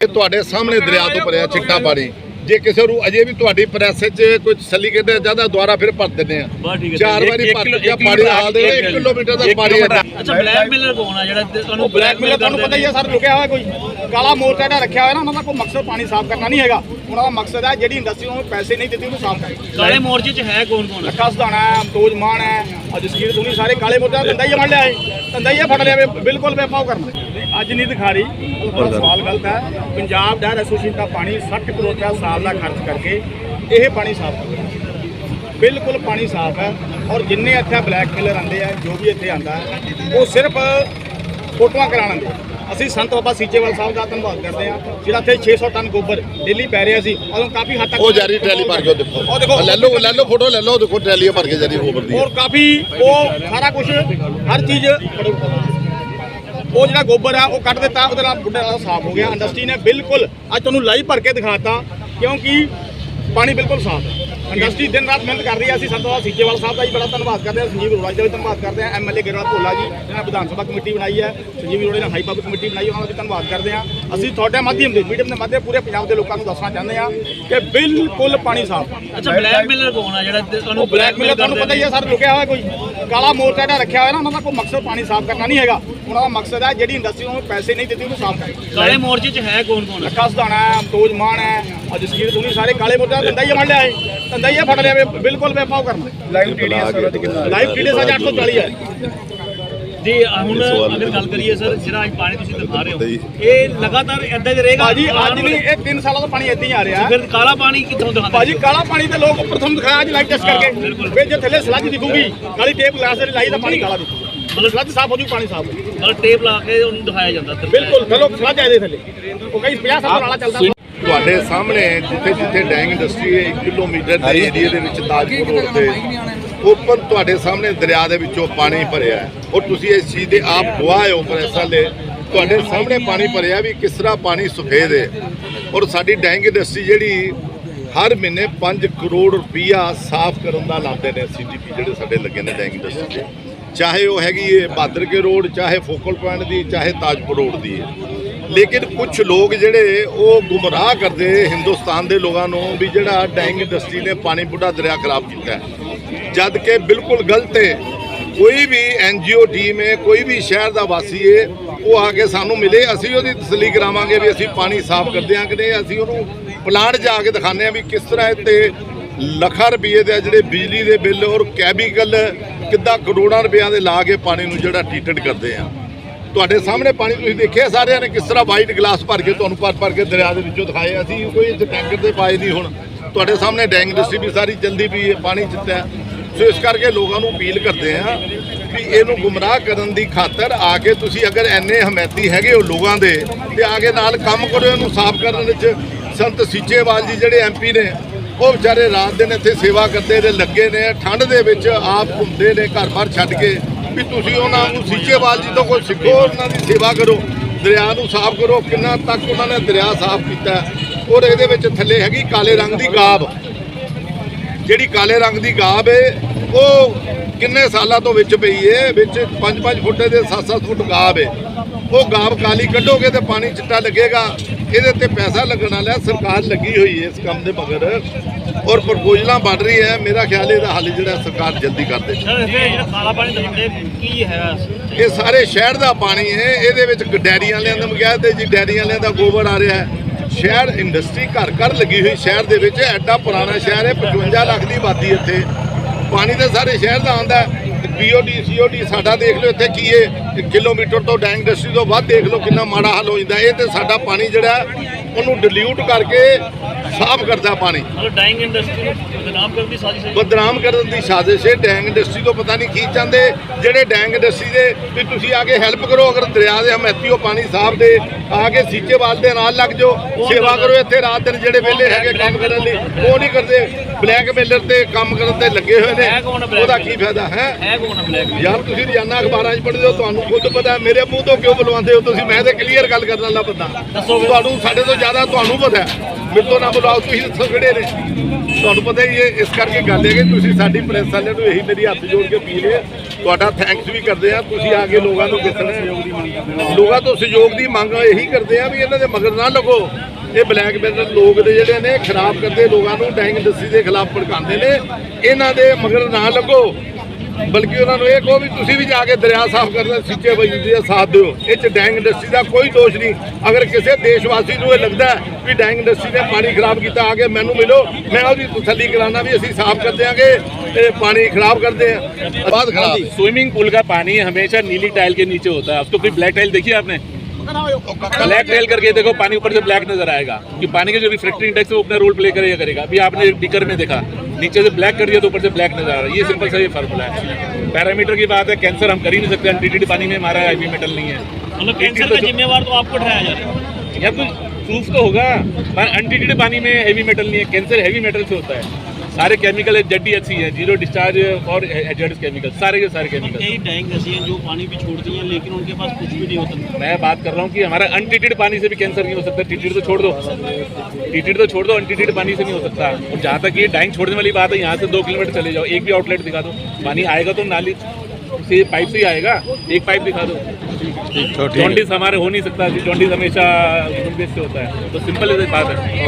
ਇਹ ਤੁਹਾਡੇ ਸਾਹਮਣੇ ਦਰਿਆ ਤੋਂ ਭਰਿਆ ਚਿੱਟਾ ਪਾਣੀ। ਜੇ ਕਿਸੇ ਨੂੰ ਅਜੇ ਵੀ ਤੁਹਾਡੀ ਪ੍ਰੈਸ 'ਚ ਕੋਈ ਤਸੱਲੀ ਕਹਿੰਦੇ ਜ਼ਿਆਦਾ ਦੁਆਰਾ ਫਿਰ ਭਰ ਦਿੰਦੇ ਆ। ਚਾਰ ਵਾਰੀ ਭਰ ਇੱਕ ਪਾਣੀ ਦਾ ਹਾਲ ਦੇ ਇੱਕ 1 ਕਿਲੋਮੀਟਰ ਦਾ ਪਾਣੀ। ਅੱਛਾ ਬਲੈਕਮੇਲਰ ਕੌਣ ਆ ਜਿਹੜਾ ਤੁਹਾਨੂੰ ਬਲੈਕ ਮੇਲਰ ਤੁਹਾਨੂੰ ਪਤਾ ਹੀ ਹੈ ਸਰ ਲੁਕਿਆ ਹੋਇਆ ਕੋਈ। ਕਾਲਾ ਮੋਰਚਾ ਜਿਹੜਾ ਰੱਖਿਆ ਹੋਇਆ ਨਾ ਉਹਨਾਂ ਦਾ ਕੋਈ ਮਕਸਦ ਪਾਣੀ ਸਾਫ਼ ਕਰਨਾ ਨਹੀਂ ਹੈਗਾ। ਉਹਨਾਂ ਦਾ ਮਕਸਦ ਹੈ ਜਿਹੜੀ ਇੰਡਸਟਰੀ ਨੂੰ ਪੈਸੇ ਨਹੀਂ ਦਿੱਤੀ ਉਹਨੂੰ ਸਾਫ਼ ਕਰੇ ਕਾਲੇ ਮੋਰਚੇ 'ਚ ਹੈ ਕੌਣ ਕੌਣ ਲੱਖਾ ਸਧਾਣਾ ਹੈ ਅਮਤੋਜ ਮਾਨ ਹੈ ਅਜਸਕੀਰ ਤੁਸੀਂ ਸਾਰੇ ਕਾਲੇ ਮੋਰਚਾ ਦਾ ਧੰਦਾ ਹੀ ਫੜ ਲਿਆ ਹੈ ਧੰਦਾ ਹੀ ਫੜ ਲਿਆ ਬਿਲਕੁਲ ਬੇਫਾਉ ਕਰਨਾ। ਅੱਜ ਨਹੀਂ ਦਿਖਾ ਰਹੀ ਉਹ ਸਵਾਲ ਗਲਤ ਹੈ ਪੰਜਾਬ ਡੈਰ ਐਸੋਸੀਏਸ਼ਨ ਦਾ ਪਾਣੀ 60 ਕਰੋੜ ਰੁਪਇਆ ਸਾਲ ਦਾ ਖਰਚ ਕਰਕੇ ਇਹ ਪਾਣੀ ਸਾਫ਼ ਕਰਦਾ ਬਿਲਕੁਲ ਪਾਣੀ ਸਾਫ਼ ਹੈ ਔਰ ਜਿੰਨੇ ਇੱਥੇ ਬਲੈਕ ਮੇਲਰ ਆਉਂਦੇ ਆ ਜੋ ਵੀ ਇੱਥੇ ਆਂਦਾ ਉਹ ਸਿਰਫ ਫੋਟੋਆਂ ਕਰਾਉਣ ਆਉਂਦੇ ਆ। ਅਸੀਂ ਸੰਤ ਬਾਬਾ ਸੀਚੇਵਾਲ ਸਾਹਿਬ ਦਾ ਧੰਨਵਾਦ ਕਰਦੇ ਆ ਜਿਹੜਾ ਇੱਥੇ 600 ਟਨ ਗੋਬਰ ਡੇਲੀ ਪੈ ਰਿਹਾ ਸੀ ਔਰ ਕਾਫੀ ਹੱਦ ਤੱਕ ਉਹ ਜਾਰੀ ਟਰੈਲੀ ਭਰ ਕੇ ਉਹ ਦੇਖੋ। ਉਹ ਦੇਖੋ। ਲੈ ਲਓ ਲੈ ਲਓ ਫੋਟੋ ਲੈ ਲਓ ਦੇਖੋ ਟਰੈਲੀ ਭਰ ਕੇ ਜਾਰੀ ਹੋਵਰ ਦੀ। ਔਰ ਕਾਫੀ ਉਹ ਸਾਰਾ ਕੁਝ ਹਰ ਚੀਜ਼ ਉਹ ਜਿਹੜਾ ਗੋਬਰ ਆ ਉਹ ਕੱਢ ਦਿੱਤਾ ਉਹਦੇ ਨਾਲ ਬੁੱਢੇ ਸਾਫ਼ ਹੋ ਗਿਆ। ਇੰਡਸਟਰੀ ਨੇ ਬਿਲਕੁਲ ਅੱਜ ਤੁਹਾਨੂੰ ਲਾਈਵ ਭਰ ਕੇ ਦਿਖਾਤਾ ਕਿਉਂਕਿ ਪਾਣੀ ਬਿਲਕੁਲ ਸਾਫ਼ ਹੈ। ਇੰਡਸਟਰੀ ਦਿਨ ਰਾਤ ਮਿਹਨਤ ਕਰ ਰਹੀ ਹੈ। ਅਸੀਂ ਸੰਤਵਾ ਸੀਚੇਵਾਲ ਸਾਹਿਬ ਦਾ ਵੀ ਬੜਾ ਧੰਨਵਾਦ ਕਰਦੇ ਹਾਂ। ਸੰਜੀਵ ਅਰੋੜਾ ਜੀ ਦਾ ਵੀ ਧੰਨਵਾਦ ਕਰਦੇ ਹਾਂ। ਐਮਐਲਏ ਗਿਰਵਾਲ ਭੋਲਾ ਜੀ ਜਿਹਨਾਂ ਵਿਧਾਨ ਸਭਾ ਕਮੇਟੀ ਬਣਾਈ ਹੈ। ਸੰਜੀਵ ਅਰੋੜਾ ਨੇ ਹਾਈ ਪਬਲਿਕ ਕਮੇਟੀ ਬਣਾਈ ਉਹਨਾਂ ਦਾ ਵੀ ਧੰਨਵਾਦ ਕਰਦੇ ਹਾਂ। ਅਸੀਂ ਤੁਹਾਡੇ ਮਾਧਿਅਮ ਦੇ ਮੀਡੀਅਮ ਦੇ ਮਾਧਿਅਮ ਪੂਰੇ ਪੰਜਾਬ ਦੇ ਲੋਕਾਂ ਨੂੰ ਦੱਸਣਾ ਚਾਹੁੰਦੇ ਹਾਂ ਕਿ ਬਿਲਕੁਲ ਪਾਣੀ ਸਾਫ਼। ਅੱਛਾ ਬਲੈਕਮੇਲਰ ਕੌਣ ਆ ਜਿਹੜਾ ਤੁਹਾਨੂੰ ਉਹ ਬਲੈਕ ਮੇਲਰ ਤੁਹਾਨੂੰ ਪਤਾ ਹੀ ਹੈ ਸਰ ਲੁਕਿਆ ਹੋਇਆ ਕੋਈ ਕਾਲਾ ਮੋਰਚਾ ਜਿਹੜਾ ਰੱਖਿਆ ਹੋਇਆ ਨਾ ਉਹਨਾਂ ਦਾ ਕੋਈ ਮਕਸਦ ਪਾਣੀ ਸਾਫ਼ ਕਰਨਾ ਨਹੀਂ ਹੈਗਾ। ਉਹਨਾਂ ਦਾ ਮਕਸਦ ਹੈ ਜਿਹੜੀ ਇੰਡਸਟਰੀ ਨੂੰ ਪੈਸੇ ਨਹੀਂ ਦਿੱਤੀ ਉਹਨੂੰ ਸਾਫ਼ ਕਰੇ ਕਾਲੇ ਮੋਰਚੇ 'ਚ ਹੈ ਕੌਣ ਕੌਣ ਲੱਖਾ ਸਧਾਣਾ ਅਮਤੋਜ ਮਾਨ ਹੈ ਅਜਸਕੀਰ ਤੁਸੀਂ ਸਾਰੇ ਕਾਲੇ ਮੋਰਚਾ ਦਾ ਹੀ ਫੜ ਲਿਆ ਹੈ ਧੰਦਾ ਹੀ ਫੜ ਲਿਆ ਵੀ ਬਿਲਕੁਲ ਬੇਫਾਉ ਕਰਨਾ। ਲਾਈਵ ਟੀਡੀਐਸ ਲਾਈਵ ਟੀਡੀਐਸ ਅੱਜ 840 ਹੈ ਜੀ ਹੁਣ ਅਗਰ ਗੱਲ ਕਰੀਏ ਸਰ ਜਿਹੜਾ ਅੱਜ ਪਾਣੀ ਤੁਸੀਂ ਦਿਖਾ ਰਹੇ ਹੋ ਇਹ ਲਗਾਤਾਰ ਏਦਾਂ ਹੀ ਰਹੇਗਾ? ਭਾਜੀ ਅੱਜ ਨਹੀਂ ਇਹ 3 ਸਾਲਾਂ ਤੋਂ ਪਾਣੀ ਏਦਾਂ ਹੀ ਆ ਰਿਹਾ। ਹੈ ਫਿਰ ਕਾਲਾ ਪਾਣੀ ਕਿੱਥੋਂ ਦਿਖਾਉਂਦੇ? ਭਾਜੀ ਕਾਲਾ ਪਾਣੀ ਤੇ ਲੋਕ ਪ੍ਰਥਮ ਦਿਖਾਇਆ ਅੱਜ ਲਾਈਟ ਟੈਸਟ ਕਰਕੇ। ਵੀ ਜੇ ਥੱਲੇ ਸਲੱਜ ਦਿਖੂਗੀ ਕਾਲੀ ਟੇਪ ਗਲਾਸ ਦੇ ਲਾਈ ਤਾਂ ਪਾਣੀ ਕਾਲਾ ਦਿਖੂ। ਮਤਲਬ ਸਲੱਜ ਸਾਫ਼ ਹੋ ਜੂ ਪਾਣੀ ਸਾਫ਼ ਮਤਲਬ ਟੇਪ ਲਾ ਕੇ ਉਹਨੂੰ ਦਿਖਾਇਆ ਜਾਂਦਾ। ਬਿਲਕੁਲ ਚਲੋ ਸਲੱਜ ਆਏ ਦੇ ਥੱਲੇ। ਉਹ ਕਈ 50 ਸਾਲ ਪੁਰਾਣਾ ਚੱਲਦਾ। ਤੁਹਾਡੇ ਸਾਹਮਣੇ ਜਿੱਥੇ ਜਿੱਥੇ ਡੈਂਗ ਇੰਡਸਟਰੀ ਹੈ 1 ਕਿਲੋਮੀਟਰ ਦੇ ਏਰੀਆ ਦੇ ਵਿੱਚ ਤਾਜਪੁਰ ਰੋਡ ਤੇ। ਓਪਨ ਤੁਹਾਡੇ ਸਾਹਮਣੇ ਦਰਿਆ ਦੇ ਵਿੱਚੋਂ ਪਾਣੀ ਭਰਿਆ ਹੈ। ਔਰ ਤੁਸੀਂ ਇਸ ਚੀਜ਼ ਦੇ ਆਪ ਗਵਾਹ ਹੋ ਪ੍ਰੈਸਾਂ ਦੇ ਤੁਹਾਡੇ ਸਾਹਮਣੇ ਪਾਣੀ ਭਰਿਆ ਵੀ ਕਿਸ ਤਰ੍ਹਾਂ ਪਾਣੀ ਸੁਫੇਦ ਹੈ। ਔਰ ਸਾਡੀ ਡੈਂਗ ਇੰਡਸਟਰੀ ਜਿਹੜੀ ਹਰ ਮਹੀਨੇ 5 ਕਰੋੜ ਰੁਪਈਆ ਸਾਫ਼ ਕਰਨ ਦਾ ਲਾਉਂਦੇ ਨੇ ਸੀਜੀਪੀ ਜਿਹੜੇ ਸਾਡੇ ਲੱਗੇ ਨੇ ਡੈਂਗ ਇੰਡਸਟਰੀ ਦੇ। ਚਾਹੇ ਉਹ ਹੈਗੀ ਹੈ ਬਹਾਦਰ ਕੇ ਰੋਡ ਚਾਹੇ ਫੋਕਲ ਪੁਆਇੰਟ ਦੀ ਚਾਹੇ ਤਾਜਪੁਰ ਰੋਡ ਦੀ ਹੈ ਲੇਕਿਨ ਕੁਝ ਲੋਕ ਜਿਹੜੇ ਉਹ ਗੁੰਮਰਾਹ ਕਰਦੇ ਹਿੰਦੁਸਤਾਨ ਦੇ ਲੋਕਾਂ ਨੂੰ ਵੀ ਜਿਹੜਾ ਡੈਂਗ ਇੰਡਸਟਰੀ ਨੇ ਪਾਣੀ ਬੁੱਢਾ ਦਰਿਆ ਖਰਾਬ ਕੀਤਾ ਹੈ। ਜਦ ਕਿ ਬਿਲਕੁਲ ਗਲਤ ਹੈ। ਕੋਈ ਵੀ ਐਨਜੀਓ ਟੀਮ ਹੈ, ਕੋਈ ਵੀ ਸ਼ਹਿਰ ਦਾ ਵਾਸੀ ਹੈ, ਉਹ ਆ ਕੇ ਸਾਨੂੰ ਮਿਲੇ, ਅਸੀਂ ਉਹਦੀ ਤਸੱਲੀ ਕਰਾਵਾਂਗੇ ਵੀ ਅਸੀਂ ਪਾਣੀ ਸਾਫ਼ ਕਰਦੇ ਹਾਂ ਕਿ ਨਹੀਂ, ਅਸੀਂ ਉਹਨੂੰ ਪਲਾਂਟ ਜਾ ਕੇ ਦਿਖਾਉਂਦੇ ਹਾਂ ਵੀ ਕਿਸ ਤਰ੍ਹਾਂ ਇੱਥੇ ਲੱਖਾਂ ਰੁਪਏ ਦੇ ਜਿਹੜੇ ਬਿਜਲੀ ਦੇ ਬਿੱਲ ਔਰ ਕੈਮੀਕਲ ਕਿੱਦਾਂ ਕਰੋੜਾਂ ਰੁਪਈਆਂ ਦੇ ਲਾ ਕੇ ਪਾਣੀ ਨੂੰ ਜਿਹੜਾ ਟ੍ਰੀਟਡ ਕਰਦੇ ਆ। ਤੁਹਾਡੇ ਸਾਹਮਣੇ ਪਾਣੀ ਤੁਸੀਂ ਦੇਖਿਆ ਸਾਰਿਆਂ ਨੇ ਕਿਸ ਤਰ੍ਹਾਂ ਵਾਈਟ ਗਲਾਸ ਭਰ ਕੇ ਤੁਹਾਨੂੰ ਭਰ ਭਰ ਕੇ ਦਰਿਆ ਦੇ ਵਿੱਚੋਂ ਦਿਖਾਏ। ਅਸੀਂ ਕੋਈ ਇੱਥੇ ਟੈਂਕਰ ਤੇ ਪਾਏ ਨਹੀਂ ਹੁਣ। ਤੁਹਾਡੇ ਸਾਹਮਣੇ ਡੈਂਗ ਇੰਡਸਟਰੀ ਵੀ ਸਾਰੀ ਜਲਦੀ ਪਈ ਹੈ ਪਾਣੀ ਚਿੱਤਿਆ ਸੋ ਇਸ ਕਰਕੇ ਲੋਕਾਂ ਨੂੰ ਅਪੀਲ ਕਰਦੇ ਆ ਵੀ ਇਹਨੂੰ ਗੁੰਮਰਾਹ ਕਰਨ ਦੀ ਖਾਤਰ ਆ ਕੇ ਤੁਸੀਂ ਅਗਰ ਐਨੇ ਹਮਾਇਤੀ ਹੈਗੇ ਹੋ ਲੋਕਾਂ ਦੇ ਤੇ ਆ ਕੇ ਨਾਲ ਕੰਮ ਕਰੋ, ਇਹਨੂੰ ਸਾਫ਼ ਕਰਨ ਵਿੱਚ ਸੰਤ ਸੀਚੇਵਾਲ ਜੀ ਜਿਹੜੇ ਐਮਪੀ ਨੇ, ਉਹ ਵਿਚਾਰੇ ਰਾਤ ਦਿਨ ਇੱਥੇ ਸੇਵਾ ਕਰਦੇ ਨੇ ਲੱਗੇ ਨੇ, ਠੰਡ ਦੇ ਵਿੱਚ ਆਪ ਘੁੰਮਦੇ ਨੇ ਘਰ-ਬਾਰ ਛੱਡ ਕੇ ਵੀ ਤੁਸੀਂ ਉਹਨਾਂ ਨੂੰ ਸੀਚੇਵਾਲ ਜੀ ਤੋਂ ਕੋਈ ਸਿੱਖੋ, ਉਹਨਾਂ ਦੀ ਸੇਵਾ ਕਰੋ। ਦਰਿਆ ਨੂੰ ਸਾਫ਼ ਕਰੋ, ਕਿੰਨਾ ਤੱਕ ਉਹਨਾਂ ਨੇ ਦਰਿਆ ਸਾਫ਼ ਕੀਤਾ ਔਰ ਇਹਦੇ ਵਿੱਚ ਥੱਲੇ ਹੈਗੀ ਕਾਲੇ ਰੰਗ ਦੀ ਗਾਬ। ਜਿਹੜੀ ਕਾਲੇ ਰੰਗ ਦੀ ਗਾਬ ਏ, ਉਹ ਕਿੰਨੇ ਸਾਲਾਂ ਤੋਂ ਵਿੱਚ ਪਈ ਹੈ ਵਿੱਚ 5-5 ਫੁੱਟ ਦੇ 7-7 ਫੁੱਟ ਗਾਬ ਹੈ ਉਹ ਗਾਬ ਕਾਲੀ ਕੱਢੋਗੇ ਤੇ ਪਾਣੀ ਚਿੱਟਾ ਲੱਗੇਗਾ। ਇਹਦੇ ਤੇ ਪੈਸਾ ਲੱਗਣ ਵਾਲਾ ਸਰਕਾਰ ਲੱਗੀ ਹੋਈ ਹੈ ਇਸ ਕੰਮ ਦੇ ਮਗਰ ਔਰ ਪ੍ਰਪੋਜ਼ਲਾਂ ਬਣ ਰਹੀ ਹੈ। ਮੇਰਾ ਖਿਆਲ ਇਹਦਾ ਹੱਲ ਜਿਹੜਾ ਸਰਕਾਰ ਜਲਦੀ ਕਰ ਦੇ ਇਹ ਸਾਰੇ ਸ਼ਹਿਰ ਦਾ ਪਾਣੀ ਹੈ। ਇਹਦੇ ਵਿੱਚ ਡੈਰੀਆਂ ਵਾਲਿਆਂ ਦਾ ਮਗਿਆ ਤੇ ਜੀ ਡੈਰੀਆਂ ਵਾਲਿਆਂ ਦਾ ਗੋਬਰ ਆ ਰਿਹਾ ਹੈ। ਸ਼ਹਿਰ ਇੰਡਸਟਰੀ ਘਰ ਘਰ ਲੱਗੀ ਹੋਈ ਸ਼ਹਿਰ ਦੇ ਵਿੱਚ। ਐਡਾ ਪੁਰਾਣਾ ਸ਼ਹਿਰ ਹੈ 55 ਲੱਖ ਦੀ ਆਬਾਦੀ ਇੱਥੇ। ਪਾਣੀ ਤਾਂ ਸਾਰੇ ਸ਼ਹਿਰ ਦਾ ਆਉਂਦਾ ਬੀਓਡੀ ਸੀਓਡੀ ਸਾਡਾ ਦੇਖ ਲਓ ਇੱਥੇ ਕੀ ਹੈ ਕਿਲੋਮੀਟਰ ਤੋਂ ਡੈਂਗ ਇੰਡਸਟਰੀ ਤੋਂ ਵੱਧ ਦੇਖ ਲਓ ਕਿੰਨਾ ਮਾੜਾ ਹਾਲ ਹੋ ਜਾਂਦਾ। ਇਹ ਤੇ ਸਾਡਾ ਪਾਣੀ ਜਿਹੜਾ, ਉਹਨੂੰ ਡਿਲੂਟ ਕਰਕੇ ਸਾਫ਼ ਕਰਦਾ ਪਾਣੀ। ਡਾਈਂਗ ਇੰਡਸਟਰੀ ਨੂੰ ਬਦਨਾਮ ਕਰਨ ਦੀ ਸਾਜ਼ਿਸ਼ ਹੈ। ਬਦਨਾਮ ਕਰਨ ਦੀ ਸਾਜ਼ਿਸ਼ ਹੈ। ਡੈਂਗ ਇੰਡਸਟਰੀ ਤੋਂ ਪਤਾ ਨਹੀਂ ਕੀ ਚਾਹੁੰਦੇ। ਜਿਹੜੇ ਡੈਂਗ ਇੰਡਸਟਰੀ ਦੇ ਵੀ ਤੁਸੀਂ ਆ ਕੇ ਹੈਲਪ ਕਰੋ ਅਗਰ ਦਰਿਆ ਦੇ ਹਮੈਤੀ ਉਹ ਪਾਣੀ ਸਾਫ਼ ਦੇ ਆ ਕੇ ਸੀਚੇਵਾਲ ਦੇ ਨਾਲ ਲੱਗ ਜਾਓ। ਸੇਵਾ ਕਰੋ ਇੱਥੇ ਰਾਤ ਦਿਨ ਜਿਹੜੇ ਵਿਹਲੇ ਹੈਗੇ ਕੰਮ ਕਰਨ ਲਈ। ਉਹ ਨਹੀਂ ਕਰਦੇ। ਬਲੈਕ ਮੇਲਰ ਤੇ ਕੰਮ ਕਰਨ ਤੇ ਲੱਗੇ ਹੋਏ ਨੇ। ਉਹਦਾ ਕੀ ਫਾਇਦਾ ਹੈ? ਯਾਰ ਤੁਸੀਂ ਰੋਜ਼ਾਨਾ ਅਖਬਾਰਾਂ 'ਚ ਪੜ੍ਹਦੇ ਹੋ ਤੁਹਾਨੂੰ ਖੁਦ ਪਤਾ ਹੈ, ਮੇਰੇ ਮੂੰਹ ਤੋਂ ਕਿਉਂ ਬੁਲਵਾਉਂਦੇ ਹੋ ਤੁਸੀਂ? ਮੈਂ ਤੇ ਕਲੀਅਰ ਗੱਲ ਕਰਨ ਵਾਲਾ ਬੰਦਾ। ਤੁਹਾਨੂੰ ਸਾਡੇ ਤੋਂ ਜ਼ਿਆਦਾ ਤੁਹਾਨੂੰ ਪਤਾ ਤੋਂ ਨਾ ਬੁਲਾਓ ਤੁਸੀਂ ਦੱਸੋ ਕਿਹੜੇ ਨੇ। ਤੁਹਾਨੂੰ ਪਤਾ ਹੀ ਹੈ ਇਸ ਕਰਕੇ ਗੱਲ ਹੈ ਕਿ ਤੁਸੀਂ ਸਾਡੀ ਪ੍ਰੈਸ ਵਾਲਿਆਂ ਨੂੰ ਇਹੀ ਮੇਰੀ ਹੱਥ ਜੋੜ ਕੇ ਅਪੀਲ ਹੈ। ਤੁਹਾਡਾ ਥੈਂਕਸ ਵੀ ਕਰਦੇ ਆ ਤੁਸੀਂ ਆ ਕੇ ਲੋਕਾਂ ਨੂੰ ਦੱਸਣਾ ਲੋਕਾਂ ਤੋਂ ਸਹਿਯੋਗ ਦੀ ਮੰਗ ਇਹੀ ਕਰਦੇ ਆ ਵੀ ਇਹਨਾਂ ਦੇ ਮਗਰ ਨਾ ਲੱਗੋ। ਇਹ ਬਲੈਕ ਮੈਲਰ ਲੋਕ ਦੇ ਜਿਹੜੇ ਨੇ ਖਰਾਬ ਕਰਦੇ ਲੋਕਾਂ ਨੂੰ ਡੈਂਗ ਇੰਡਸਟਰੀ ਦੇ ਖਿਲਾਫ ਭੜਕਾਉਂਦੇ ਨੇ। ਇਹਨਾਂ ਦੇ ਮਗਰ ਨਾ ਲੱਗੋ। ਬਲਕਿ ਉਹਨਾਂ ਨੂੰ ਇਹ ਕਹੋ ਵੀ ਤੁਸੀਂ ਵੀ ਜਾ ਕੇ ਦਰਿਆ ਸਾਫ਼ ਕਰਨ ਸਿੱਚੇ ਵਜੂਦੀ ਦਾ ਸਾਥ ਦਿਓ ਇਹ ਚ ਡੈਂਗ ਇੰਡਸਟਰੀ ਦਾ ਕੋਈ ਦੋਸ਼ ਨਹੀਂ ਅਗਰ ਕਿਸੇ ਦੇਸ਼ਵਾਸੀ ਨੂੰ ਇਹ ਲੱਗਦਾ ਹੈ ਵੀ ਡੈਂਗ ਇੰਡਸਟਰੀ ਨੇ ਪਾਣੀ ਖਰਾਬ ਕੀਤਾ ਆ ਕੇ ਮੈਨੂੰ ਮਿਲੋ ਮੈਂ ਉਹਦੀ ਤਸੱਲੀ ਕਰਾਣਾ ਵੀ ਅਸੀਂ ਸਾਫ਼ ਕਰ ਦਿਆਂਗੇ ਤੇ ਪਾਣੀ ਖਰਾਬ ਕਰਦੇ ਆ ਬਾਅਦ ਖਰਾਬ ਹੈ। स्विमिंग पूल का पानी हमेशा नीली टाइल के नीचे होता है अब तो कोई ब्लैक टाइल देखी है आपने ब्लैक टाइल करके देखो पानी ऊपर से ब्लैक नज़र आएगा। कि पानी के जो रिफ्लेक्टिंग इंडेक्स है वो अपना रोल प्ले करेगा करेगा। अभी आपने डिकर में देखा नीचे से ब्लैक कर दिया तो ऊपर से ब्लैक नज़र आ रहा है। ये सिंपल सा ये फार्मूला है। पैरामीटर की बात है कैंसर हम कर ही नहीं सकते अनट्रीटेड पानी में हमारा हैवी मेटल नहीं है। मतलब कैंसर का जिम्मेवार तो आपको ठहराया जा रहा है। या कुछ प्रूफ तो होगा अनट्रीटेड पानी में हैवी मेटल नहीं है। कैंसर हैवी मेटल से होता है। सारे केमिकल जेड डी है ज़ीरो डिस्चार्ज और एजेड्स केमिकल सारे के सारे केमिकल कई टैंक ऐसी हैं जो पानी भी छोड़ती हैं लेकिन उनके पास कुछ भी नहीं होता। मैं बात कर रहा हूँ कि हमारा अनट्रीटेड पानी से भी कैंसर नहीं हो सकता ट्रीटेड तो छोड़ दो। ट्रीटेड तो छोड़ दो अनट्रीटेड पानी से नहीं हो सकता। और जहाँ तक ये टैंक छोड़ने वाली बात है यहाँ से दो किलोमीटर चले जाओ एक भी आउटलेट दिखा दो। पानी आएगा तो नाली से पाइप से ही आएगा एक पाइप दिखा दो। जॉन्डिस हमारे हो नहीं सकता जॉन्डिस हमेशा से होता है। तो सिंपल बात है।